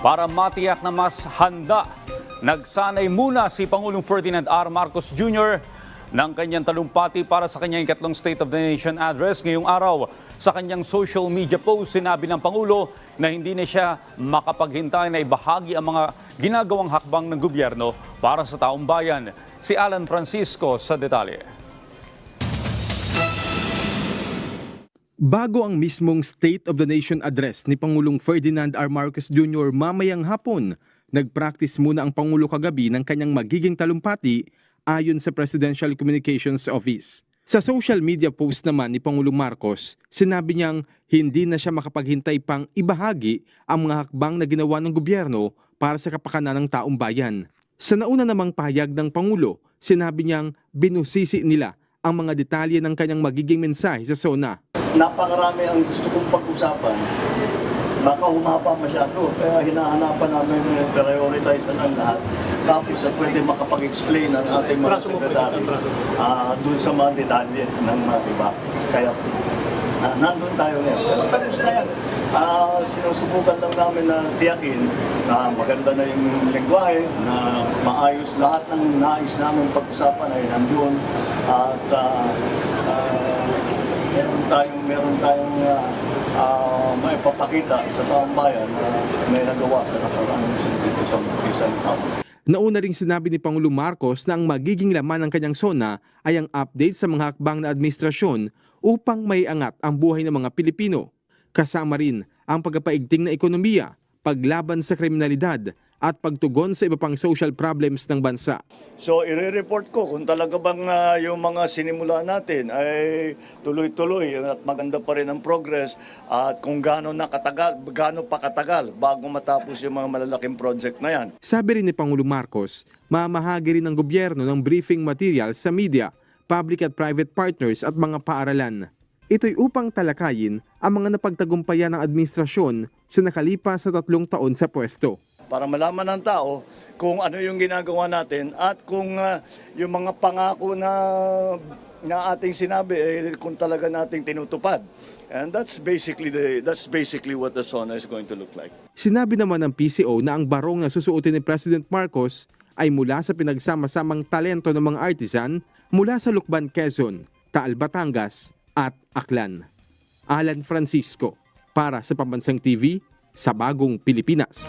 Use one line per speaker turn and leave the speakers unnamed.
para matiyak na mas handa. Nagsanay muna si Pangulong Ferdinand R. Marcos Jr. ng kanyang talumpati para sa kanyang ikatlong State of the Nation address ngayong araw. Sa kanyang social media post, sinabi ng Pangulo na hindi na siya makapaghintay na ibahagi ang mga ginagawang hakbang ng gobyerno para sa taong bayan. Si Alan Francisco sa detalye.
Bago ang mismong State of the Nation address ni Pangulong Ferdinand R. Marcos Jr. mamayang hapon, nag-practice muna ang Pangulo kagabi ng kanyang magiging talumpati ayon sa Presidential Communications Office. Sa social media post naman ni Pangulong Marcos, sinabi niyang hindi na siya makapaghintay pang ibahagi ang mga hakbang na ginawa ng gobyerno para sa kapakanan ng taong bayan. Sa nauna namang pahayag ng Pangulo, sinabi niyang binusisi nila ang mga detalye ng kanyang magiging mensahe sa SONA.
Napakarami ang gusto kong pag-usapan. Baka humaba masyado. Kaya hinahanapan namin yung prioritize na lang lahat. Tapos at pwede makapag-explain ang ating mga sekretary ah, dun sa mga detalye ng mga iba. Kaya ah, nandun tayo ngayon. Pero tapos na yan. Ah, sinusubukan lang namin na tiyakin na maganda na yung lengguwahe, na maayos lahat ng nais namin pag-usapan ay nandun. At meron tayong meron tayong uh, uh, maipapakita sa taong bayan na may nagawa sa nakaraang sa isang taon.
Nauna ring sinabi ni Pangulong Marcos na ang magiging laman ng kanyang SONA ay ang update sa mga hakbang na administrasyon upang may angat ang buhay ng mga Pilipino. Kasama rin ang pagpapaigting na ekonomiya, paglaban sa kriminalidad at pagtugon sa iba pang social problems ng bansa.
So i-report ko kung talaga bang ah, yung mga sinimula natin ay tuloy-tuloy at maganda pa rin ang progress at kung gaano nakatagal, gaano pa katagal bago matapos yung mga malalaking project na yan.
Sabi rin ni Pangulong Marcos, mamahagi rin ng gobyerno ng briefing material sa media, public at private partners at mga paaralan. Ito'y upang talakayin ang mga napagtagumpayan ng administrasyon sa nakalipas sa tatlong taon sa pwesto.
Para malaman ng tao kung ano yung ginagawa natin at kung ah, yung mga pangako na na ating sinabi eh, kung talaga nating tinutupad. And that's basically the that's basically what the SONA is going to look like.
Sinabi naman ng PCO na ang barong na susuotin ni President Marcos ay mula sa pinagsama-samang talento ng mga artisan mula sa Lukban, Quezon, Taal, Batangas at Aklan. Alan Francisco para sa Pambansang TV sa Bagong Pilipinas.